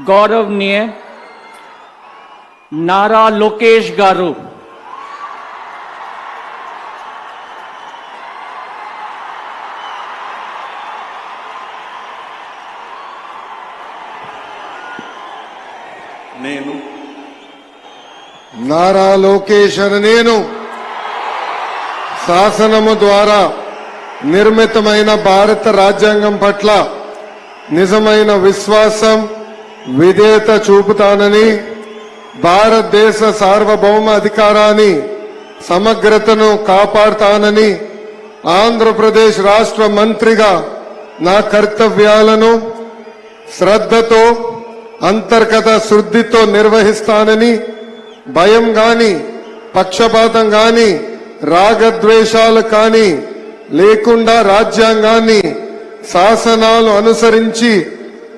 గౌరవనీయ నారా లోకేష్ గారు. నేను నారా లోకేష్ అని నేను శాసనము ద్వారా నిర్మితమైన భారత రాజ్యాంగం పట్ల నిజమైన విశ్వాసం విధేయత చూపుతానని భారతదేశ సార్వభౌమ అధికారాన్ని సమగ్రతను కాపాడుతానని ఆంధ్రప్రదేశ్ రాష్ట్ర మంత్రిగా నా కర్తవ్యాలను శ్రద్ధతో అంతర్గత శుద్ధితో నిర్వహిస్తానని భయం గాని పక్షపాతం గాని రాగద్వేషాలు కానీ లేకుండా రాజ్యాంగాన్ని శాసనాలు అనుసరించి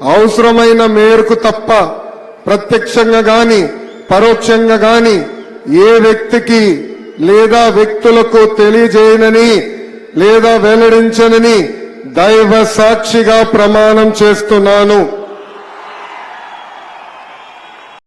అవసరమైన మేరకు తప్ప ప్రత్యక్షంగా గాని పరోక్షంగా గాని ఏ వ్యక్తికి లేదా వ్యక్తులకు తెలియజేయనని లేదా వెల్లడించనని దైవ సాక్షిగా ప్రమాణం చేస్తున్నాను.